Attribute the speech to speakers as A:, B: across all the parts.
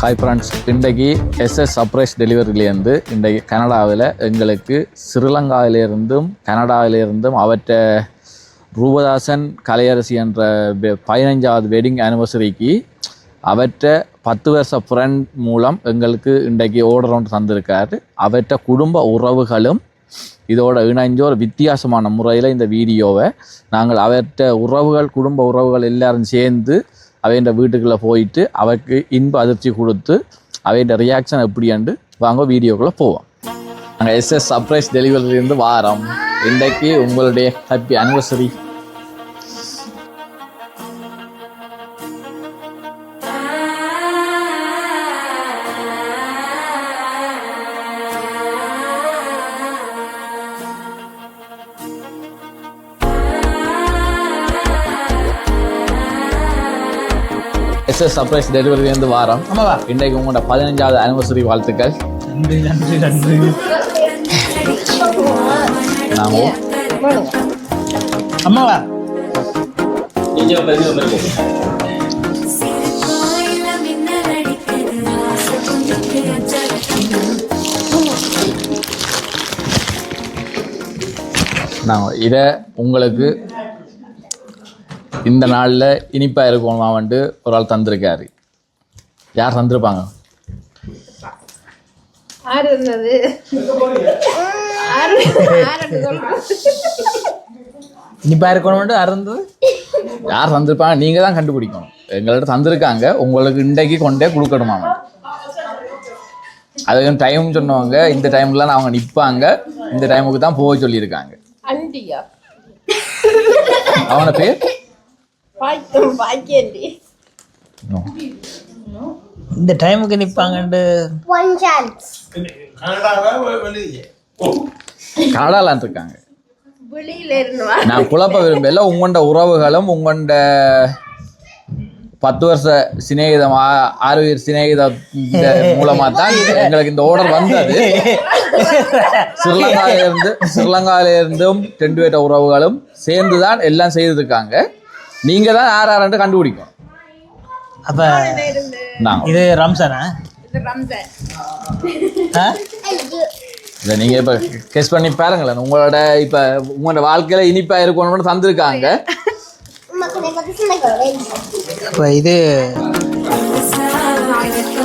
A: Hi friends இன்றைக்கு SS surprise டெலிவரியிலேருந்து இன்றைக்கு கனடாவில் எங்களுக்கு ஸ்ரீலங்காவிலிருந்தும் கனடாவிலிருந்தும் அவற்றை ரூபதாசன் கலையரசி என்ற வெ- பதினைஞ்சாவது வெட்டிங் ஆனிவர்சரிக்கு அவற்றை பத்து வருஷ ஃப்ரெண்ட் மூலம் எங்களுக்கு இன்றைக்கு ஆர்டர் ஒன்று தந்திருக்காரு. அவற்றை குடும்ப உறவுகளும் இதோட இணைஞ்ச ஒரு வித்தியாசமான முறையில் இந்த வீடியோவை நாங்கள் அவற்றை உறவுகள் குடும்ப உறவுகள் எல்லாரும் சேர்ந்து அவைன்ற வீட்டுக்குள்ளே போயிட்டு அவருக்கு இன்ப அதிர்ச்சி கொடுத்து அவைன்ற ரியாக்ஷன் எப்படியாண்டு வாங்க வீடியோக்குள்ளே போவோம். நாங்கள் எஸ்எஸ் சர்ப்ரைஸ் டெலிவரியிலேருந்து வாரம். இன்றைக்கு உங்களுடைய ஹாப்பி அனிவர்சரி எஸ்எஸ் சர்ப்ரைஸ் டெலிவரியிலேருந்து வாரம்
B: ஆமாவா
A: இன்றைக்கு உங்களோட பதினஞ்சாவது அனிவர்சரி வாழ்த்துக்கள்.
B: நன்றி நன்றி நன்றி.
A: நாங்கள்
B: அம்மாவா
A: நாங்கள் இதை உங்களுக்கு இந்த நாளில் இனிப்பாக இருக்கணுமா வந்துட்டு ஒரு ஆள் தந்திருக்காரு. யார் தந்திருப்பாங்க?
C: ஆறு இருந்தது ஆறு ஆறு
B: இனிப்பா இருக்கணும் அறந்தது
A: யார் தந்திருப்பாங்க? நீங்கள் தான் கண்டுபிடிக்கணும். எங்கள்கிட்ட தந்திருக்காங்க. உங்களுக்கு இன்றைக்கு கொண்டே கொடுக்கணுமா அதுக்கு டைம் சொன்னவங்க இந்த டைம்லாம் அவங்க நிற்பாங்க இந்த டைமுக்கு தான் போக சொல்லியிருக்காங்க. அவன பேர்.
B: இந்த டைமுக்கு
C: சான்ஸ்
A: கனடாலான் இருக்காங்க.
C: வெளியில இருந்து வா.
A: நான் குழப்ப விரும்பல. உங்கண்ட உறவுகளும் உங்கண்ட பத்து வருஷ சிநேகிதம் ஆறு உயிர் சிநேகிதம் மூலமா தான் எங்களுக்கு இந்த ஆர்டர் வந்தது. ஸ்ரீலங்காவில இருந்து ஸ்ரீலங்காவில இருந்தும் ரெண்டு பேட்ட உறவுகளும் சேர்ந்து தான் எல்லாம் செய்திருக்காங்க. நீங்க தான் யார் யாருன்னு கண்டுபிடிக்கும்
B: அப்ப இது ரம்சானா?
C: இது ரம்ஜான்
B: ஆ?
A: இதை நீங்க இப்ப கெஸ் பண்ணி பாருங்களேன். உங்களோட இப்ப உங்களோட வாழ்க்கையில இனிப்பா இருக்கணும்னு தந்திருக்காங்க.
B: அப்ப இது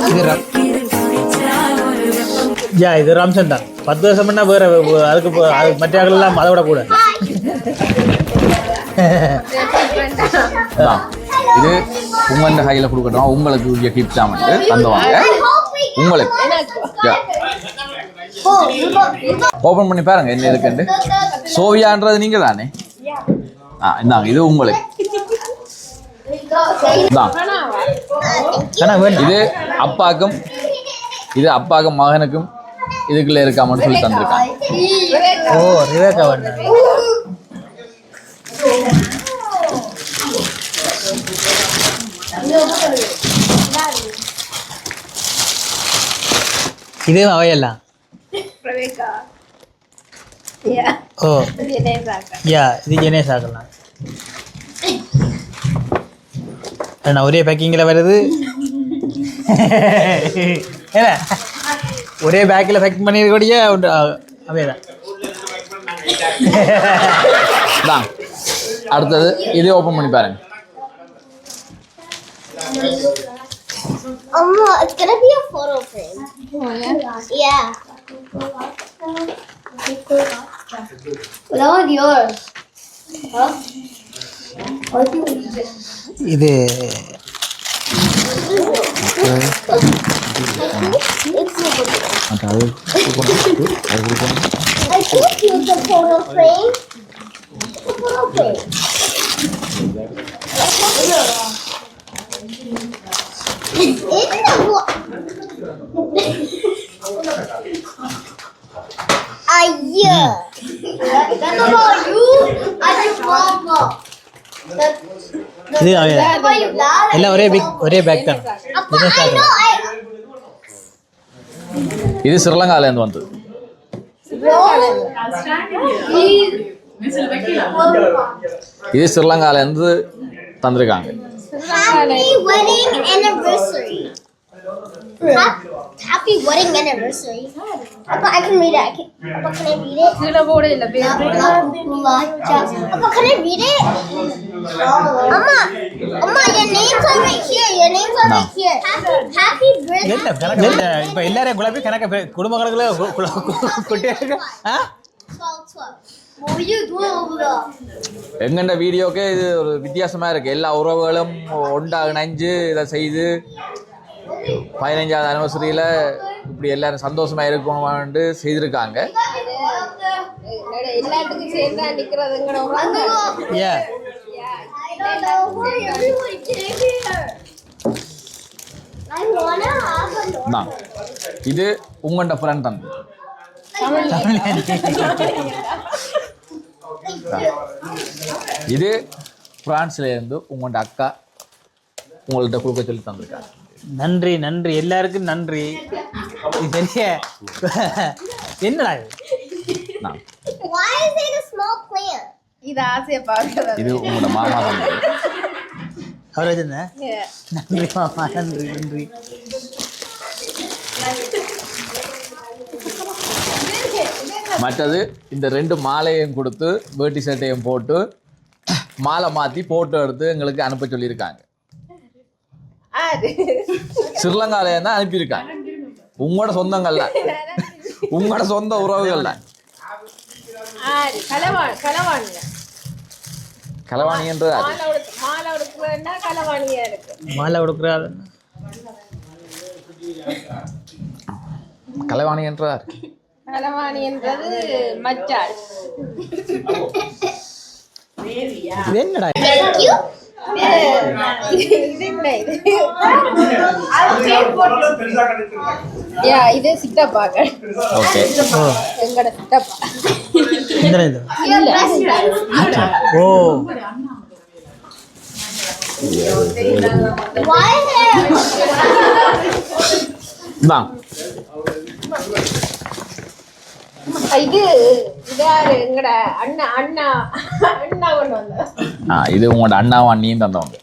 B: இது ரம் யா இது ரம்சன் தான். பத்து வருஷம் பண்ணா வேற அதுக்கு மற்ற எல்லாம் அதை விட கூட.
A: இது உங்களோட கையில கொடுக்கட்டும்? உங்களுக்கு உரிய கிஃப்ட் வந்து. தந்துவாங்க உங்களுக்கு. ஓபன் பண்ணி பாருங்க என்ன இருக்குன்னு சோவியான்றது நீங்க தானே ஆ இந்தாங்க இது உங்களுக்கு. இது அப்பாக்கும் இது அப்பாக்கும் மகனுக்கும் இதுக்குள்ள இருக்காமன்னு சொல்லி தந்திருக்காங்க.
B: ஓ ரிவேக்கா
C: பிரவேகா. யா
B: ஓ. யா இது ஜெனேஷ் ஆகலாம் நான் ஒரே பேக்கிங்கில் வருது. என்ன ஒரே பேக்கில் பேக்கிங் பண்ணிருக்கக்கூடிய ஒன்று அவே தான்
A: இதான் அடுத்தது இது ஓபன் பண்ணி பாருங்க.
D: Um, it's gonna be a photo frame. yeah? What was yours? Huh? What do you
B: இது
A: அது
D: I told you it's a photo frame. It's a photo frame. ഇത് എല്ലാം ഒരേ ബാഗ് ഇത് ശ്രീലങ്ക എന്ന് വന്നത് ഇത്
B: ശ്രീലങ്ക അല്ല എന്നത്
D: തന്ത്രികാംഗ് why you laugh.
B: எல்லாம் ஒரே பிக் ஒரே பேக் தான்
D: Appa,
B: ஜெனேஷ்
D: I know.
B: ஆகலாம்
D: I,
A: இது ஸ்ரீலங்கால இருந்து வந்தது இது ஸ்ரீலங்கால இருந்து தந்திருக்காங்க
D: Happy wedding anniversary. Happy wedding anniversary. Papa, I can read it. I can, Papa, can I read it?
C: கீழே போட இல்ல பேர்
D: Papa, can I read it? Amma, Amma, your names are right here. Your names are right here. Happy birthday.
B: என்ன கணக்கு இல்ல, இப்ப எல்லாரையும் குழப்பி கணக்க பே- குடும்ப கணக்குல கு- கு- கு- குட்டியா இருக்கு ஆ?
D: 12, 12.
A: எங்கண்ட வீடியோக்கே இது ஒரு வித்தியாசமா இருக்கு. எல்லா உறவுகளும் ஒண்டா இணைஞ்சு இதை செய்து பதினஞ்சாவது அனிவர்சரியில இப்படி எல்லாரும் சந்தோஷமா இருக்கணும்னு செய்திருக்காங்க. இது உங்கண்ட ஃப்ரெண்ட் தம்பி இது பிரான்ஸ்ல இருந்து உங்கள்ட அக்கா உங்கள்ட்ட கொடுக்க சொல்லி தந்திருக்காங்க.
B: நன்றி நன்றி. எல்லாருக்கும் நன்றி. இது பெரிய என்னடா இது?
A: நான்
D: Why is it a small plant?
C: இது ஆசையை பார்க்கறது.
A: இது உங்களோட மாமா
B: அவர் வச்சிருந்தேன் நன்றி மாமா நன்றி. நன்றி.
A: மற்றது இந்த ரெண்டு மாலையும் கொடுத்து வேட்டி சட்டையும் போட்டு மாலை மாற்றி ஃபோட்டோ எடுத்து எங்களுக்கு அனுப்ப சொல்லியிருக்காங்க. ஸ்ரீலங்காலேருந்து தான் அனுப்பியிருக்காங்க. உங்களோட சொந்தங்கள்ல. உங்களோட சொந்த உறவுகள்ல. கலவாணின்றது.
C: மாலை உடுக்கு மாலை உடுக்குறதுன்னா
A: அது.
C: களவாணின்றது மச்சாள்.
B: என்னடா இது?
C: சித்தப்பாக்கள்
A: ஓகே.
C: எங்கட சித்தப்பா.
B: ஓ
D: hair?
A: தான்
C: இது இது யாரு எங்கட அண்ணா அண்ணா அண்ணா கொண்டு வந்த
A: ஆ இது உங்களோட அண்ணாவும் அண்ணியும் தந்தவங்க.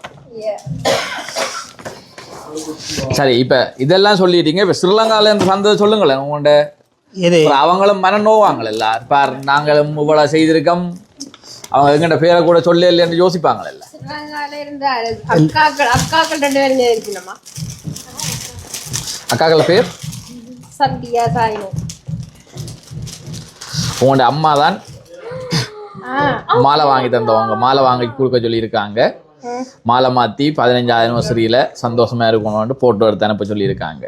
A: சரி இப்போ இதெல்லாம் சொல்லிட்டீங்க. இப்போ ஸ்ரீலங்கால இருந்து வந்தது சொல்லுங்களேன் உங்கள்கிட்ட
B: இது.
A: அப்புறம் அவங்களும் மன நோவாங்கல்ல பார் நாங்களும் இவ்வளோ செய்திருக்கோம். அவங்க எங்கிட்ட பேரை கூட சொல்ல இல்லைன்னு
C: இருந்து அக்காக்கள் அக்காக்கள் ரெண்டு பேரும் இருக்கணுமா?
A: அக்காக்கள பேர்?
C: சந்தியா சாயினு.
A: உங்களோட அம்மா தான் மாலை வாங்கி தந்தவங்க. மாலை வாங்கி கொடுக்க சொல்லியிருக்காங்க. மாலை மாற்றி பதினஞ்சாயிரம் அனிவர்சரியில் சந்தோஷமா இருக்கணும்னு ஃபோட்டோ எடுத்து அனுப்ப சொல்லியிருக்காங்க.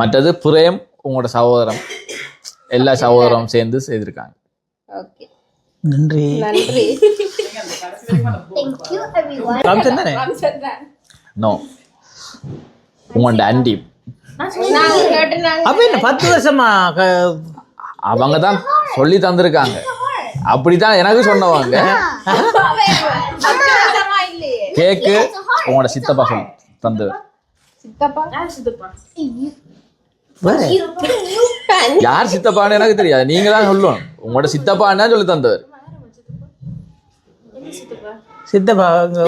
A: மற்றது பிரேம் உங்களோட சகோதரம். எல்லா சகோதரம் சேர்ந்து செய்திருக்காங்க.
C: ஓகே.
B: நன்றி.
C: நன்றி.
A: நோ உங்களோட
C: நாங்க.
B: அப்ப என்ன பத்து வருஷமா
A: அவங்க தான் சொல்லி தந்திருக்காங்க. அப்படிதான் எனக்கு சொன்னவங்க. கேக்கு உங்களோட சித்தப்பா சொல்லி தந்து.
C: சித்தப்பா சித்தப்பா
A: யார் சித்தப்பான்னு எனக்கு தெரியாது. நீங்க தான் சொல்லணும். உங்களோட சித்தப்பான்னு சொல்லி தந்தவர்.
B: சித்தப்பா அங்க.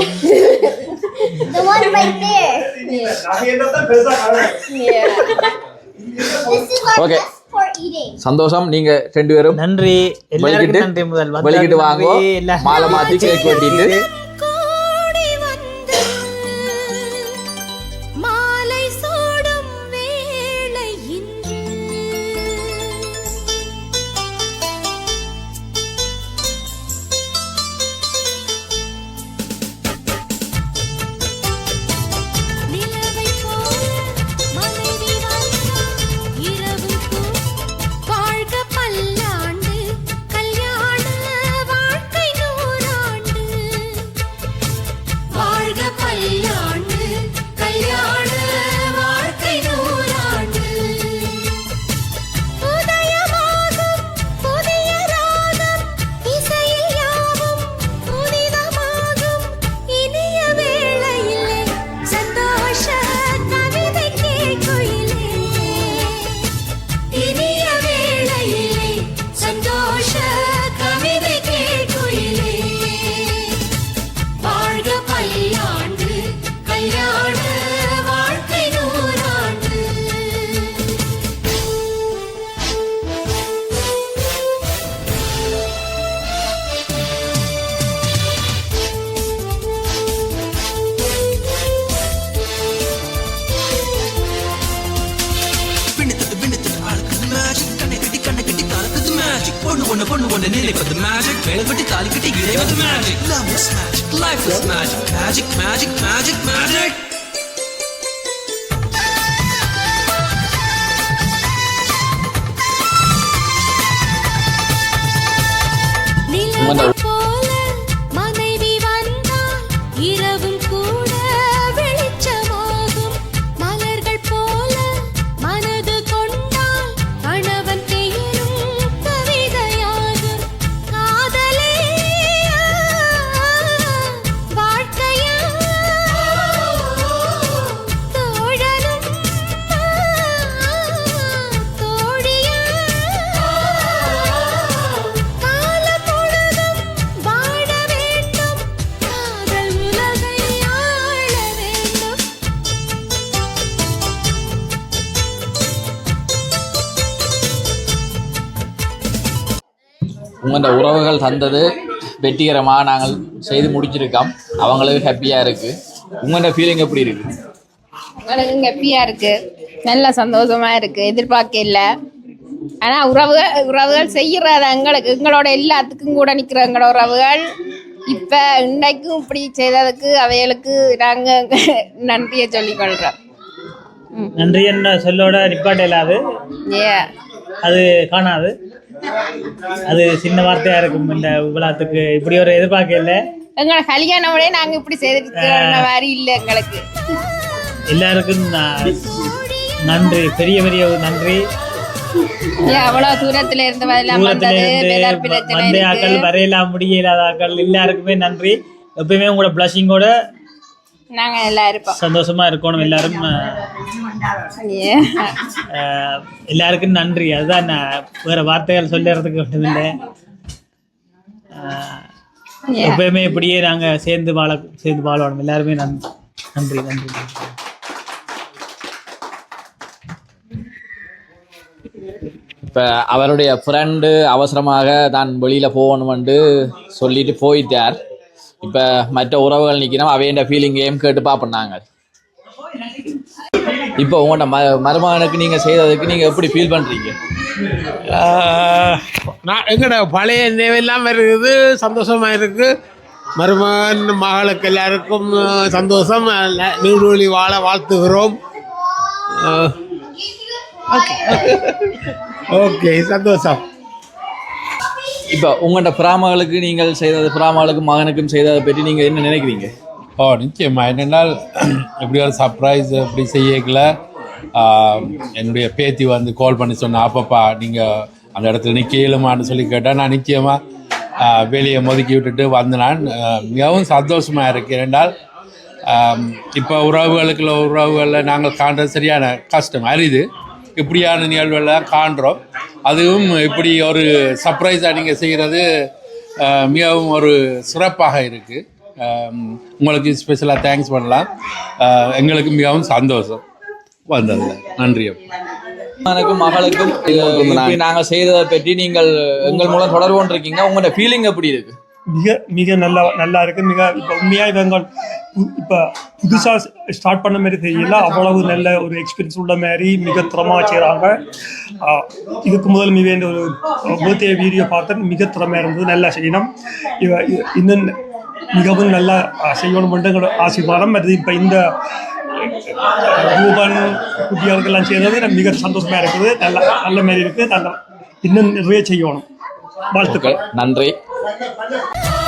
A: சந்தோஷம். நீங்க ரெண்டு பேரும்
B: நன்றி. எல்லாருக்கும்
A: வெளிக்கிட்டு
B: நன்றி முதல் வந்ததுக்கு
A: வெளிக்கிட்டு வாங்க. மாலை மாத்தி கேக் வெட்டிட்டு.
E: ஒண்ணு ஒண்ணு பொண்ணு
F: ஒண்ணு நினைப்பது மேஜிக் வேலைப்பட்டு தாலி கட்டி இடைவது magic love is magic life is magic magic magic magic magic
E: நிலவை
A: உங்களோட உறவுகள் தந்தது வெற்றிகரமாக நாங்கள் செய்து முடிச்சிருக்கோம். அவங்களுக்கு ஹாப்பியாக இருக்குது உங்களோட ஃபீலிங் எப்படி இருக்குது
C: எனக்கு ஹாப்பியாக இருக்கு. நல்ல சந்தோஷமா இருக்கு. எதிர்பார்க்க இல்லை. ஆனால் உறவுகள் உறவுகள் செய்யறது எங்களுக்கு எங்களோட எல்லாத்துக்கும் கூட நிற்கிற எங்களோட உறவுகள் இப்போ இன்னைக்கும் இப்படி செய்ததுக்கு அவைகளுக்கு நாங்கள் நன்றியை சொல்லிக்கொள்கிறோம்
B: நன்றி என்ன சொல்லோட நிப்பாட்ட இல்லாது
C: ஏ
B: அது காணாது. அது சின்ன வார்த்தையா இருக்கும் இந்த விழாத்துக்கு இப்படி ஒரு எதிர்பார்க்க இல்லை
C: எங்களோட கல்யாணம் நாங்கள் இப்படி செய்திருக்கிற மாதிரி இல்லை எங்களுக்கு.
B: எல்லாருக்கும் நன்றி. பெரிய பெரிய நன்றி.
C: ஏன் அவ்வளோ தூரத்துல இருந்து வந்தது
B: வரையலாம் முடியலாத ஆக்கள் எல்லாருக்குமே நன்றி. எப்பயுமே உங்களோட பிளஷிங்கோட
C: நாங்கள் எல்லாம் இருப்போம்.
B: சந்தோஷமா இருக்கணும் எல்லாரும் எல்லாருக்கும் நன்றி. அதுதான் நான் வேற வார்த்தைகள் சொல்லுறதுக்கு ஒன்றுமில்லை எப்பயுமே இப்படியே நாங்க சேர்ந்து வாழ சேர்ந்து வாழணும் எல்லாருமே நன்றி நன்றி நன்றி. நன்றி
A: இப்போ அவருடைய ஃப்ரெண்டு அவசரமாக தான் வெளியில் போகணுமென்று சொல்லிட்டு போயிட்டார். இப்போ மற்ற உறவுகள் நிற்கிறோம் அவையண்ட ஃபீலிங்கையும் கேட்டு பார்ப்போம் நாங்கள். இப்போ உங்களோட ம மருமகனுக்கு நீங்கள் செய்ததுக்கு நீங்கள் எப்படி ஃபீல் பண்ணுறீங்க
G: நான் எங்கட பழைய நினைவெல்லாம் இருக்குது சந்தோஷமாக இருக்குது மருமகன் மகளுக்கு எல்லாருக்கும் சந்தோஷம். ந- நீடூழி வாழ வாழ்த்துகிறோம். ஓகே சந்தோஷம்.
A: இப்போ உங்கள்கிட்ட பிராமகளுக்கு நீங்கள் செய்தது பிராமகளுக்கும் மகனுக்கும் செய்ததை பற்றி நீங்கள் என்ன நினைக்கிறீங்க?
H: ஓ நிச்சயமா. என்னென்னால் இப்படி ஒரு சர்ப்ரைஸ் இப்படி செய்யக்கல என்னுடைய பேத்தி வந்து கால் பண்ணி சொன்னா அப்பப்பா நீங்கள் அந்த இடத்துல நிற்கலுமான்னு சொல்லி கேட்டால் நான் நிச்சயமாக வெளியே மொதுக்கி விட்டுட்டு வந்து நான் மிகவும் சந்தோஷமாக இருக்கிறேன். என்றால் இப்போ உறவுகளுக்குள்ள உறவுகளில் நாங்கள் காண்றது சரியான கஷ்டம் அரிது. இப்படியான நிகழ்வுகளை காண்றோம். அதுவும் இப்படி ஒரு சர்ப்ரைஸாக நீங்கள் செய்கிறது மிகவும் ஒரு சிறப்பாக இருக்குது உங்களுக்கு ஸ்பெஷலாக தேங்க்ஸ் பண்ணலாம். எங்களுக்கு மிகவும் சந்தோஷம் வந்ததில்லை நன்றி அப்பா
A: மகனுக்கும் மகளுக்கும் நாங்கள் செய்ததை பற்றி நீங்கள் எங்கள் மூலம் தொடர்பு கொண்டிருக்கீங்க உங்களோட ஃபீலிங் எப்படி இருக்குது
I: மிக மிக நல்லா நல்லா இருக்கு. மிக இப்போ உண்மையாக இவங்க பு- இப்போ புதுசாக ஸ்டார்ட் பண்ண மாதிரி தெரியல. அவ்வளவு நல்ல ஒரு எக்ஸ்பீரியன்ஸ் உள்ள மாதிரி மிக திறமாக செய்கிறாங்க இதுக்கு முதல் மிக இந்த ஒரு பர்த்டே வீடியோ பார்த்தேன். மிக திறமையாக இருந்தது. நல்லா செய்யணும். இவ இ- இன்னும் மிகவும் நல்லா செய்யணும் எங்களோட ஆசீர்வாதம். அது இப்போ இந்த ரூபன் குட்டிகளுக்கெல்லாம் செய்கிறது மிக சந்தோஷமாக இருக்குது. நல்ல நல்ல மாதிரி இருக்குது நல்ல இன்னும் நிறைய செய்யணும். வாழ்த்துக்கள்.
A: நன்றி.
E: Banyak.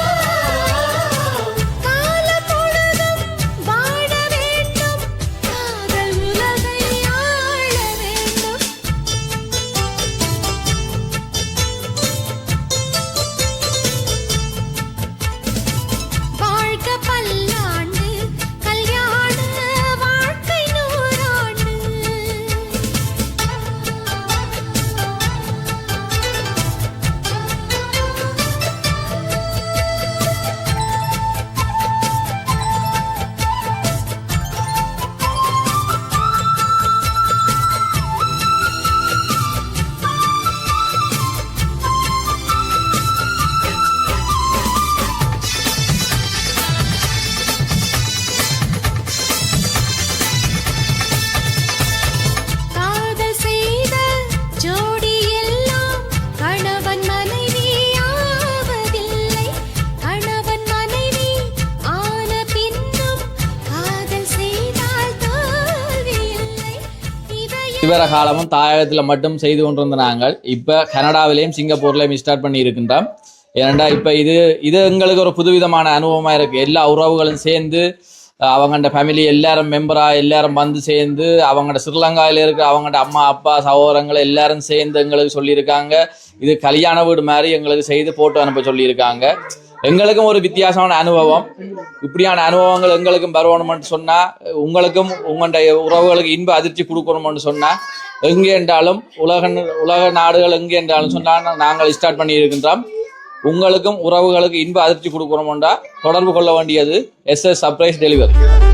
A: இதுவரை காலமும் தாயகத்தில் மட்டும் செய்து கொண்டிருந்த நாங்கள். இப்போ கனடாவிலையும் சிங்கப்பூர்லையும் ஸ்டார்ட் பண்ணி இருக்கின்றோம். ஏனண்டா இப்போ இது இது எங்களுக்கு ஒரு புதுவிதமான அனுபவமாக இருக்குது எல்லா உறவுகளும் சேர்ந்து அவங்கள்ட ஃபேமிலி எல்லாரும் மெம்பராக எல்லாரும் வந்து சேர்ந்து அவங்கள்ட ஸ்ரீலங்காவில் இருக்கிற அவங்கள்ட அம்மா அப்பா சகோதரங்கள் எல்லாரும் சேர்ந்து எங்களுக்கு சொல்லியிருக்காங்க. இது கல்யாண வீடு மாதிரி எங்களுக்கு செய்து போட்டு அனுப்ப சொல்லியிருக்காங்க. எங்களுக்கும் ஒரு வித்தியாசமான அனுபவம். இப்படியான அனுபவங்கள் எங்களுக்கும் வரணும்னு சொன்னால் உங்களுக்கும் உங்களுடைய உறவுகளுக்கு இன்ப அதிர்ச்சி கொடுக்கணும்னு சொன்னால் எங்கே என்றாலும் உலக உலக நாடுகள் எங்கே என்றாலும் சொன்னால் நாங்கள் ஸ்டார்ட் பண்ணி இருக்கின்றோம். உங்களுக்கும் உறவுகளுக்கு இன்ப அதிர்ச்சி கொடுக்கணும்டா தொடர்பு கொள்ள வேண்டியது எஸ்எஸ் சர்ப்ரைஸ் டெலிவரி